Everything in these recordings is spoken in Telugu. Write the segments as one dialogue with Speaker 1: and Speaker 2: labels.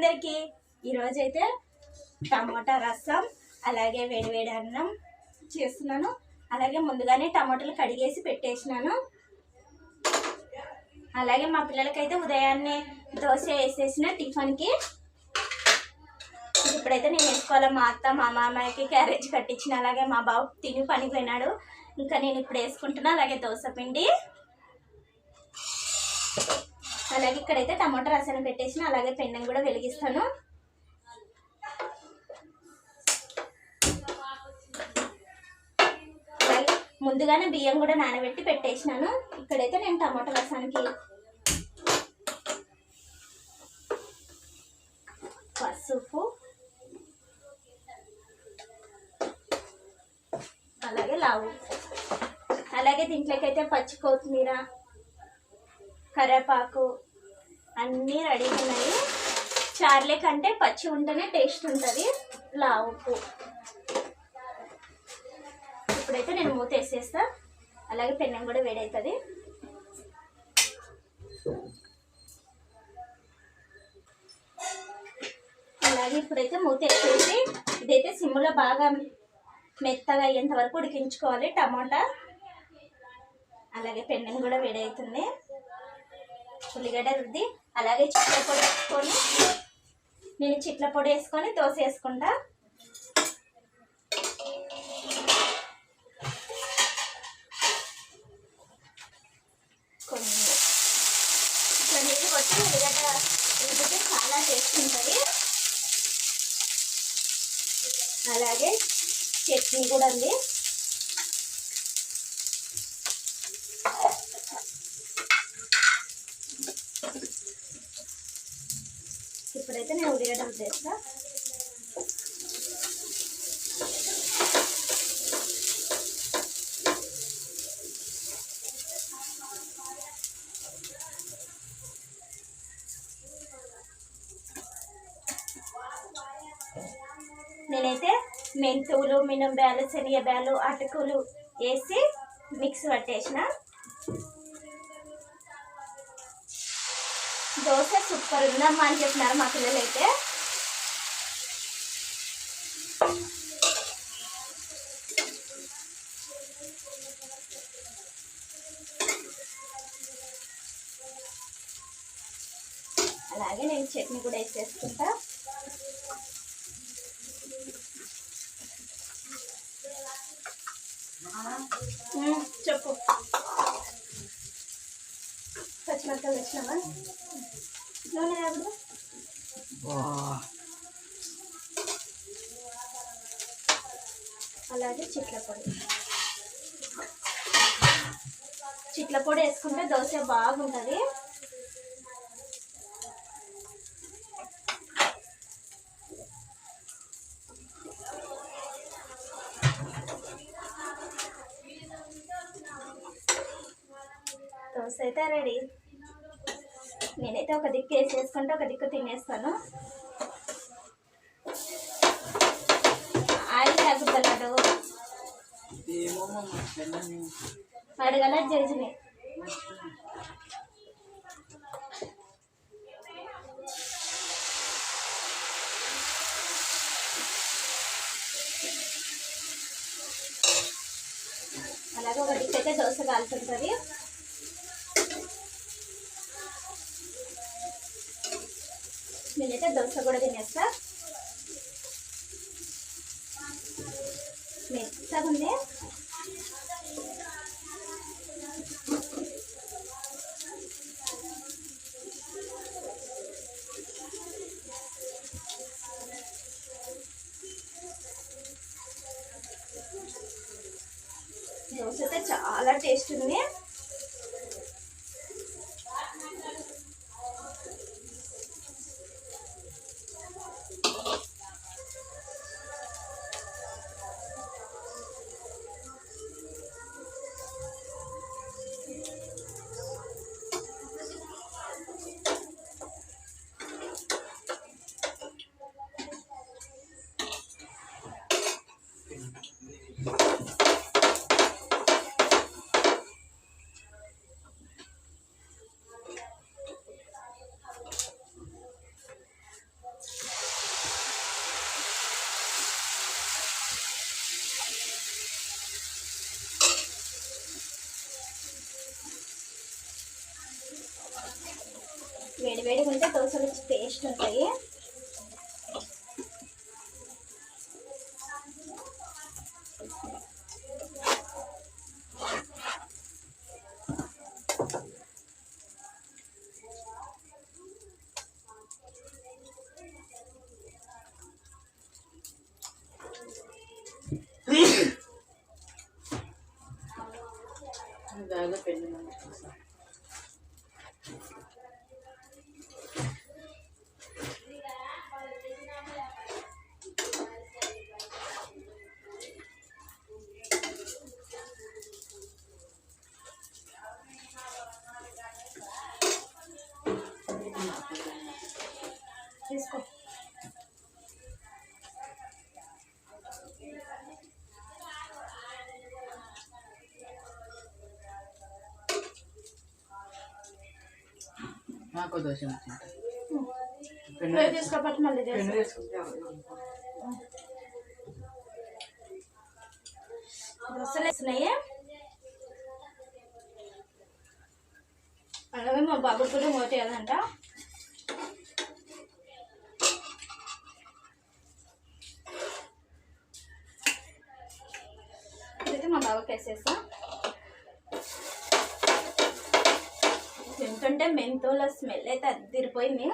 Speaker 1: అందరికీ ఈరోజైతే టమాటా రసం అలాగే వేడివేడి అన్నం చేస్తున్నాను. అలాగే ముందుగానే టమాటాలు కడిగేసి పెట్టేసినాను. అలాగే మా పిల్లలకైతే ఉదయాన్నే దోశ వేసేసిన టిఫిన్కి. ఇప్పుడైతే నేను వేసుకోవాలి? మా అత్త మా మామయ్యకి క్యారేజ్ కట్టించిన అలాగే మా బాబు తిని పనికి పోయినాడు ఇంకా నేను ఇప్పుడు వేసుకుంటున్నా అలాగే దోశ పిండి. అలాగే ఇక్కడైతే టమాటా రసాన్ని పెట్టేసిన అలాగే పెన్నం కూడా వెలిగిస్తాను. అలాగే ముందుగానే బియ్యం కూడా నానబెట్టి పెట్టేసినాను. ఇక్కడైతే నేను టమాటా రసానికి పసుపు అలాగే లావు. అలాగే దీంట్లోకి అయితే పచ్చి కొత్తిమీర కరివేపాకు అన్నీ రెడీ ఉన్నాయి. చార్లే కంటే పచ్చి ఉంటేనే టేస్ట్ ఉంటుంది. లావుకు ఉప్పు. ఇప్పుడైతే నేను మూత వేసేస్తా. అలాగే పెన్నం కూడా వేడవుతుంది అలాగే ఇప్పుడైతే మూత వేసేసి ఇదైతే సిమ్లో బాగా మెత్తగా అయ్యేంత వరకు ఉడికించుకోవాలి టమాటా. అలాగే పెన్నం కూడా వేడవుతుంది ఉల్లిగడ్డ రుద్ది అలాగే చిట్ల పొడి వేసుకొని నేను చిట్ల పొడి వేసుకొని దోశ వేసుకుంటా కొన్ని ఇట్లా నీళ్ళు కొట్టి ఉల్లిగడ్డ రుద్దితే చాలా టేస్ట్ ఉంటుంది. అలాగే చట్నీ కూడా ఉంది. అయితే నేను ఉల్లిగడ్డ చేస్తా నేనైతే మెంతులు మినం బ్యాలు శనియ బ్యాలు అటుకులు వేసి మిక్స్ పట్టేసిన ఉందమ్మా అని చెప్పినారు మా పిల్లలైతే. అలాగే నేను చట్నీ కూడా వేసేసుకుంటా. చెప్పు. పచ్చిమిరకాయలు వచ్చినామా అలాగే చిట్ల పొడి. చిట్ల పొడి వేసుకుంటే దోశ బాగుంటుంది. దోశ అయితే రెడీ. నేనైతే ఒక దిక్కు వేసేసుకుంటే ఒక దిక్కు తినేస్తాను. ఆయిల్ తగ్గుతున్నాడు అడగల చేసినాయి అలాగే ఒక దిక్కు అయితే దోశ కాలుతుంటుంది నేనైతే దోశ కూడా తినేస్తా. మెత్తగా ఉంది. దోశ అయితే చాలా టేస్ట్ ఉంది. వేడివేడిగా ఉంటే దోశలు పేస్ట్ ఉంటాయి
Speaker 2: నాకు దోశ
Speaker 1: తీసుకోబట్టి మళ్ళీ దోశలు వేసినాయి అలాగే మా బాబు కూడా మోటేయాలంట ఇదైతే మా బాబుకి వేసేసా తింటుంటే మెంతుల స్మెల్ అయితే అదిరిపోయింది.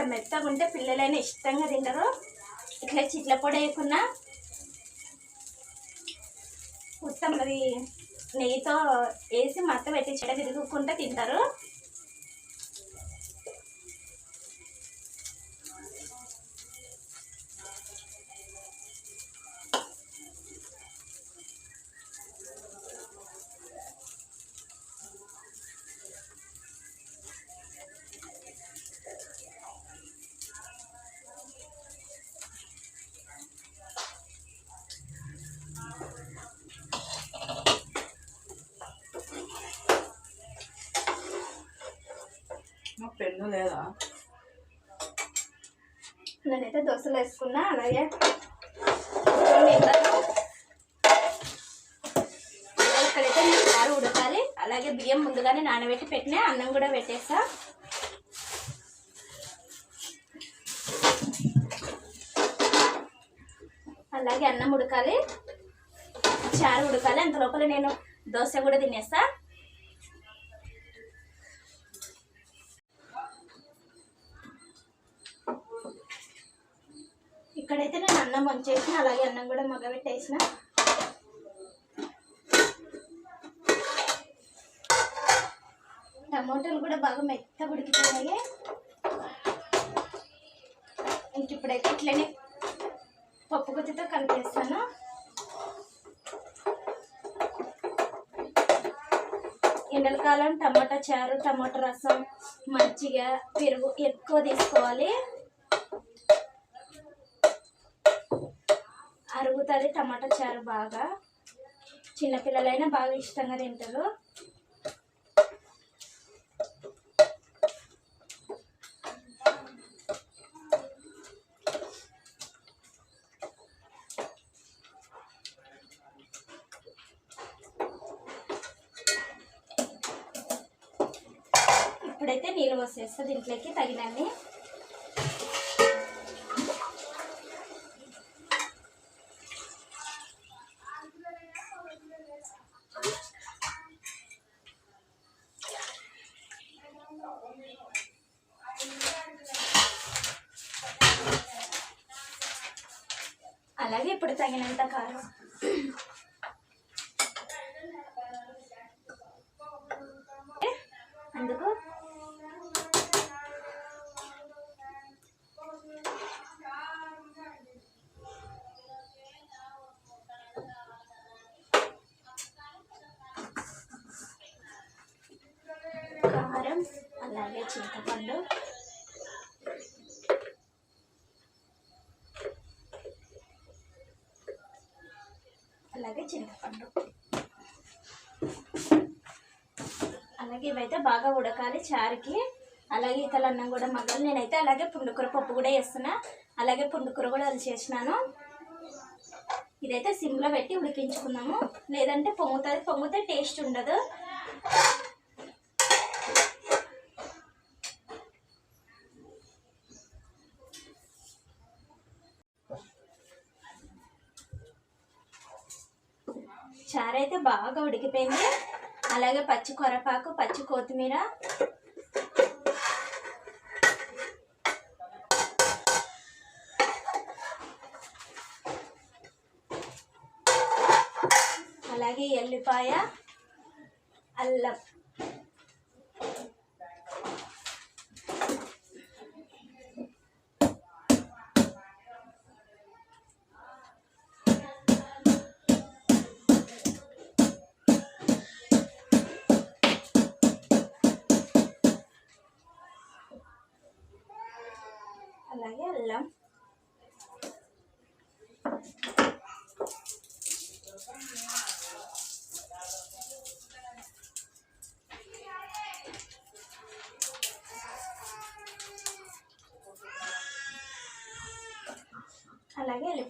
Speaker 1: ఇట్లా మెత్తగా ఉంటే పిల్లలైనా ఇష్టంగా తింటారు. ఇట్లా చిట్ల పొడి వేయకుండా మొత్తం అది నెయ్యితో వేసి మత్త పెట్టి చెడ తిరుగుకుంటూ తింటారు.
Speaker 2: రెండు లేదా?
Speaker 1: నేనైతే దోశలు వేసుకున్నా అలాగే ఇక్కడైతే నేను కారు చారు ఉడకాలి అలాగే బియ్యం ముందుగానే నానబెట్టి పెట్టిన అన్నం కూడా పెట్టేస్తా. అలాగే అన్నం ఉడకాలి చారు ఉడకాలి అంత లోపల నేను దోశ కూడా తినేస్తా. నేను అలాగే అన్నం కూడా మగ్గబెట్టేసిన. టమోటాలు కూడా బాగా మెత్త ఉడికిపోయాయి ఇంక ఇప్పుడైతే ఇట్లనే పప్పు గుత్తితో కలిపేస్తాను. ఎండలకాలం టమాటా చారు టమాటా రసం మజ్జిగ పెరుగు ఎక్కువ తీసుకోవాలి. అరుగుతుంది టమాటా చారు బాగా. చిన్నపిల్లలైనా బాగా ఇష్టంగా తింటారు. ఇప్పుడైతే నీళ్ళు పోసేస్తా దీంట్లోకి తగినన్ని చింతపండు. అలాగే చింతపండు. అలాగే ఇవైతే బాగా ఉడకాలి చారుకి. అలాగే ఇతల అన్నం కూడా మగ్గాలి. నేనైతే అలాగే పుండుకూర పప్పు కూడా వేస్తున్నా. అలాగే పుండుకూర కూడా అది చేసినాను ఇదైతే సిమ్లో పెట్టి ఉడికించుకున్నాము లేదంటే పొంగుతుంది. పొంగితే టేస్ట్ ఉండదు. చారు అయితే బాగా ఉడికిపోయింది. అలాగే పచ్చి కొరపాకు పచ్చి కొత్తిమీర. అలాగే ఎల్లిపాయ అల్లం.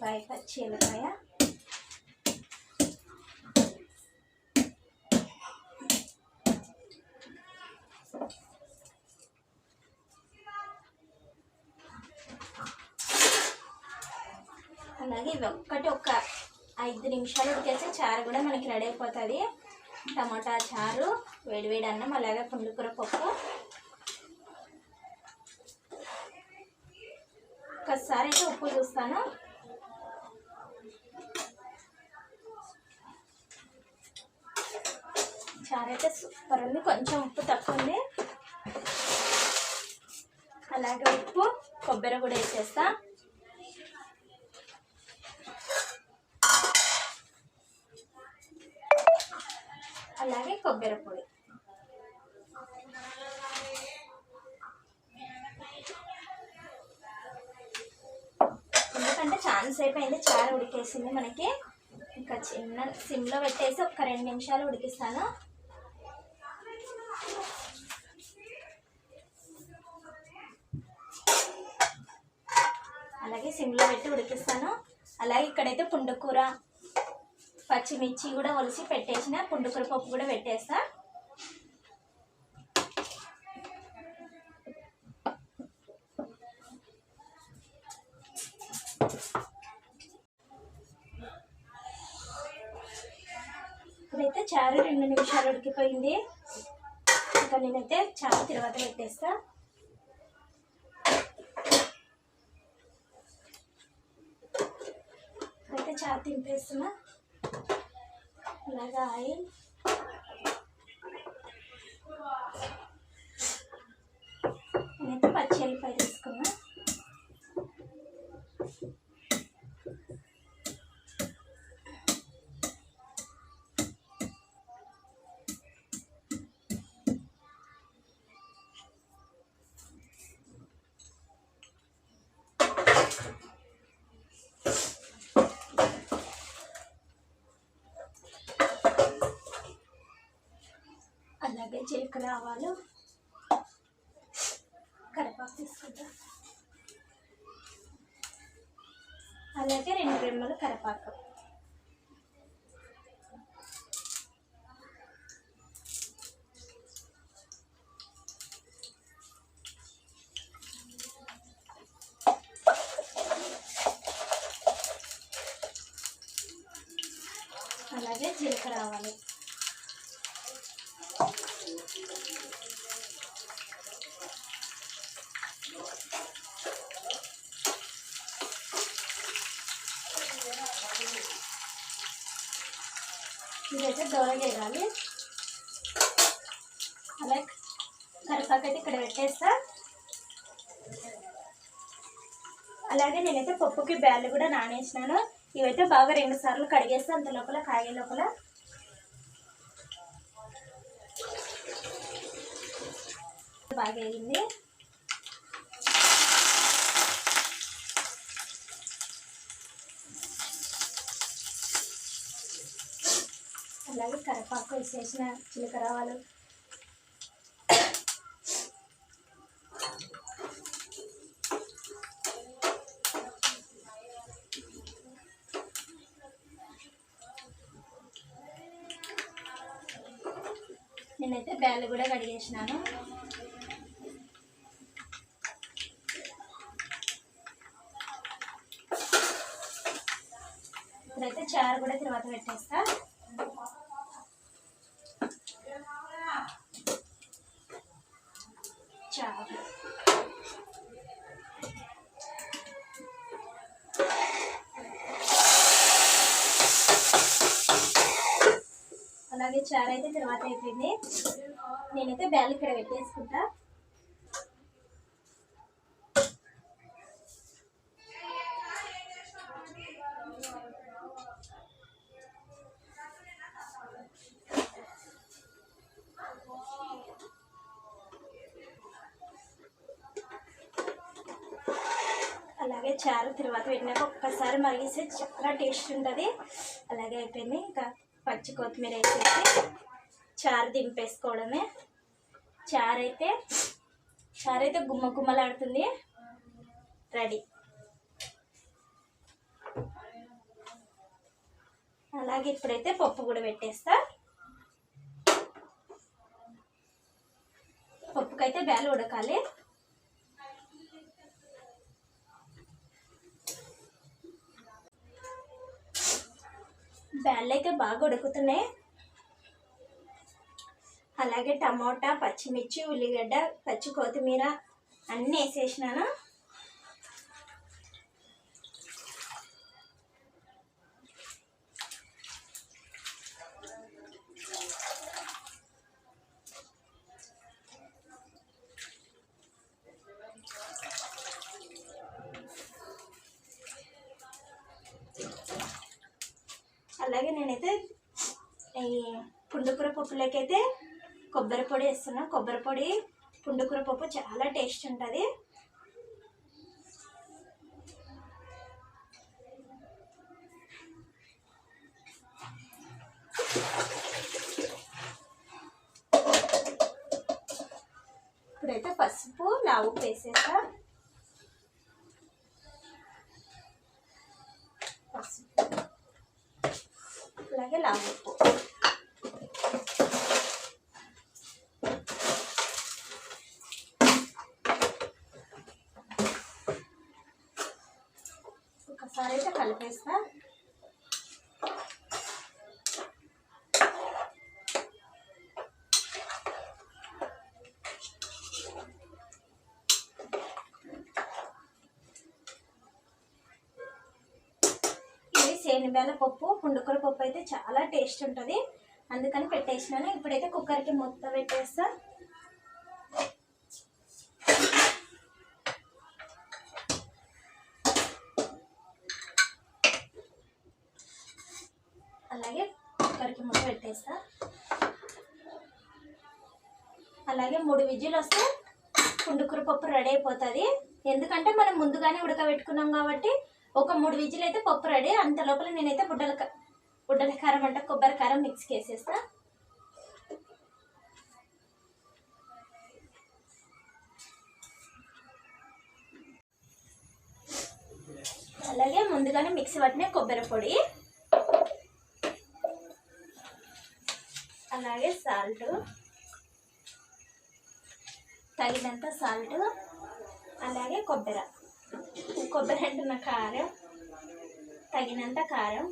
Speaker 1: అలాగే ఎల్లిపాయ అలాగే ఇవి ఒక్కటి ఒక ఐదు నిమిషాలు ఉడికేస్తే చారు కూడా మనకి రెడీ అయిపోతుంది. టమాటా చారు వేడివేడి అన్నం అలాగే పుండుకూర పప్పు. ఒకసారి అయితే ఉప్పు చూస్తాను. చారు అయితే సూపర్ ఉంది. కొంచెం ఉప్పు తక్కువ ఉంది. అలాగే ఉప్పు కొబ్బరి కూడా వేసేస్తా. అలాగే కొబ్బరి పొడి. ఎందుకంటే ఛాన్స్ అయిపోయింది చారు ఉడికేసింది మనకి. ఇంకా చిన్న సిమ్లో పెట్టేసి ఒక రెండు నిమిషాలు ఉడికిస్తాను అలాగే సిమ్లో పెట్టి ఉడికిస్తాను అలాగే ఇక్కడైతే పుండుకూర పచ్చిమిర్చి కూడా ఒలిసి పెట్టేసిన పుండుకూర పప్పు కూడా పెట్టేస్తా. ఇప్పుడైతే చారు రెండు నిమిషాలు ఉడికిపోయింది. ఇంకా నేనైతే చారు తర్వాత పెట్టేస్తా. అయితే చారు తింపేస్తున్నా. ఇలాగా ఆయిల్ నేనైతే పచ్చి వెళ్ళిపోయి తీసుకున్నా. జీలకర్ర ఆవాలు కరివేపాకు తీసుకుంటా. అలాగే రెండు రెమ్మలు కరివేపాకు. ఇదైతే దూరంగా వేయాలి. అలాగే కరివేపాకు అయితే ఇక్కడ పెట్టేస్తా. అలాగే నేనైతే పప్పుకి బ్యాళ్ళు కూడా నానేసినాను. ఇవైతే బాగా రెండు సార్లు కడిగేస్తే అంత లోపల కాగే లోపల. బాగా వేగింది అలాగే కరపాకు వేసేసిన జీలకర్ర నేనైతే బ్యాలు కూడా కడిగేసినాను. ఇప్పుడైతే చారు కూడా తర్వాత పెట్టేస్తా చారు అలాగే చారు అయితే తర్వాత అయిపోయింది. నేనైతే బ్యాల్ ఇక్కడ పెట్టేసుకుంటా. అలాగే చారు తర్వాత పెట్టినాక ఒక్కసారి మరిగిస్తే చాలా టేస్ట్ ఉంటుంది. అలాగే అయిపోయింది. ఇంకా పచ్చి కొత్తిమీర వేసేసి చారు దింపేసుకోవడమే. చారు అయితే చారు అయితే గుమ్మ గుమ్మలాడుతుంది. రెడీ. అలాగే ఇప్పుడైతే పప్పు కూడా పెట్టేస్తా. పప్పుకైతే బ్యాలు ఉడకాలి. బ్యాళ్ళు అయితే బాగా ఉడుకుతున్నాయి. అలాగే టమోటా పచ్చిమిర్చి ఉల్లిగడ్డ పచ్చి కొత్తిమీర అన్నీ వేసేసినాను. అలాగే నేనైతే ఈ పుండుకూర పప్పులోకైతే కొబ్బరి పొడి వేస్తున్నా. కొబ్బరి పొడి పుండుకూర పప్పు చాలా టేస్ట్ ఉంటుంది. ఇప్పుడైతే పసుపు లావు వేసేసా పసుపు అలాగే లావు ఉప్పు ఒకసారి అయితే కలిపేస్తా. ఇది పప్పు పుండుకల పప్పు అయితే చాలా టేస్ట్ ఉంటుంది. అందుకని పెట్టేసినాను. ఇప్పుడైతే కుక్కర్కి మొత్తం పెట్టేస్తా అలాగే కుక్కర్కి మూత పెట్టేస్తా అలాగే మూడు విజిల్ వస్తే పుండుకూర పప్పు రెడీ అయిపోతుంది. ఎందుకంటే మనం ముందుగానే ఉడకబెట్టుకున్నాం కాబట్టి ఒక మూడు విజిల్ అయితే పప్పు రెడీ. అంత లోపల నేనైతే బుడ్డల బుడ్డల కారం అంటే కొబ్బరి కారం మిక్స్కి చేసేస్తా. అలాగే ముందుగానే మిక్సీ పట్టిన కొబ్బరి పొడి. అలాగే సాల్ట్. తగినంత సాల్ట్ అలాగే కొబ్బరి. కొబ్బరి అంటున్న కారం తగినంత కారం.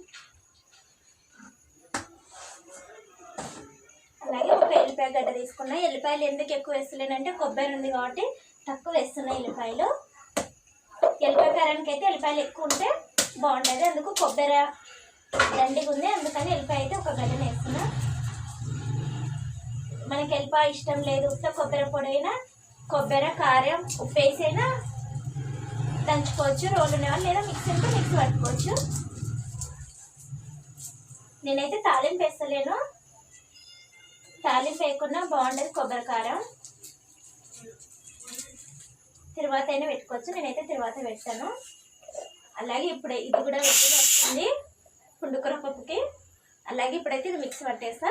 Speaker 1: అలాగే ఒక ఎల్లిపాయ గడ్డ తీసుకున్నా. ఎల్లిపాయలు ఎందుకు ఎక్కువ వేస్తలేనంటే కొబ్బరి ఉంది కాబట్టి తక్కువ వేస్తున్నాయి ఎల్లిపాయలు. ఎల్లిపాయ కారానికి అయితే ఎల్లిపాయలు ఎక్కువ ఉంటే బాగుంటుంది అందుకు కొబ్బరి దండిగా ఉంది. అందుకని ఎల్లిపాయ అయితే ఒక గడ్డను వేస్తున్నా. మనకి ఎల్లిపాయ ఇష్టం లేదు. ఉత్త కొబ్బరి పొడి అయినా కొబ్బరి కారం ఉప్పు వేసైనా దంచుకోవచ్చు రోలు ఉన్నవాళ్ళు లేదా మిక్సీ ఉంటే మిక్సీ పట్టుకోవచ్చు. నేనైతే తాలింపు వేస్తలేను. తాలింపు వేయకుండా బాగుండదు కొబ్బరి కారం. తర్వాత అయినా పెట్టుకోవచ్చు నేనైతే తర్వాత పెట్టాను అలాగే ఇప్పుడు ఇది కూడా వెజ్జి వస్తుంది పుండుకూర పప్పుకి. అలాగే ఇప్పుడైతే ఇది మిక్స్ పట్టేస్తా.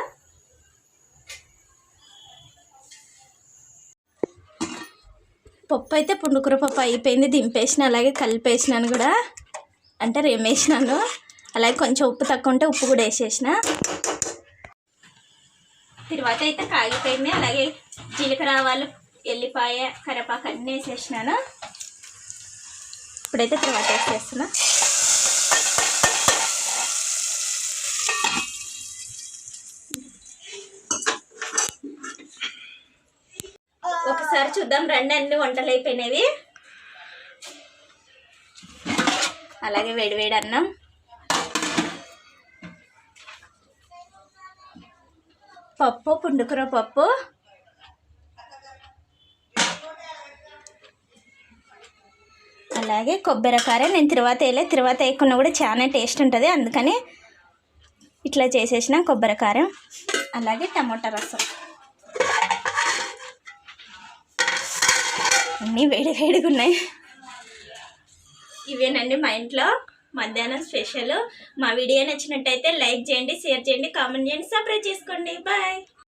Speaker 1: పప్పు అయితే పుండుకూర పప్పు అయిపోయింది దింపేసిన అలాగే కలిపేసినాను కూడా. అంటే రేమేసినాను అలాగే కొంచెం ఉప్పు తక్కువ ఉంటే ఉప్పు కూడా వేసేసిన. తర్వాత అయితే కాగిపోయింది. అలాగే జీలకర్ర ఆవాలు ఎల్లిపాయ కరపాకు అన్నీ వేసేసినాను. ఇప్పుడైతే తర్వాత వేసేస్తున్నా. ఒకసారి చూద్దాం. రెండు అన్ని వంటలు అయిపోయినవి. అలాగే వేడివేడి అన్నం. పప్పు పుండుకూర పప్పు. అలాగే కొబ్బరికాయ నేను తర్వాత వేయలే. తర్వాత వేయకుండా కూడా చాలా టేస్ట్ ఉంటుంది. అందుకని ఇట్లా చేసేసిన కొబ్బరికారం అలాగే టమాటా రసం. అన్నీ వేడి వేడిగా ఉన్నాయి. ఇవేనండి మా ఇంట్లో మధ్యాహ్నం స్పెషల్. మా వీడియో నచ్చినట్టయితే లైక్ చేయండి షేర్ చేయండి కామెంట్ చేయండి సబ్స్క్రైబ్ చేసుకోండి. బాయ్.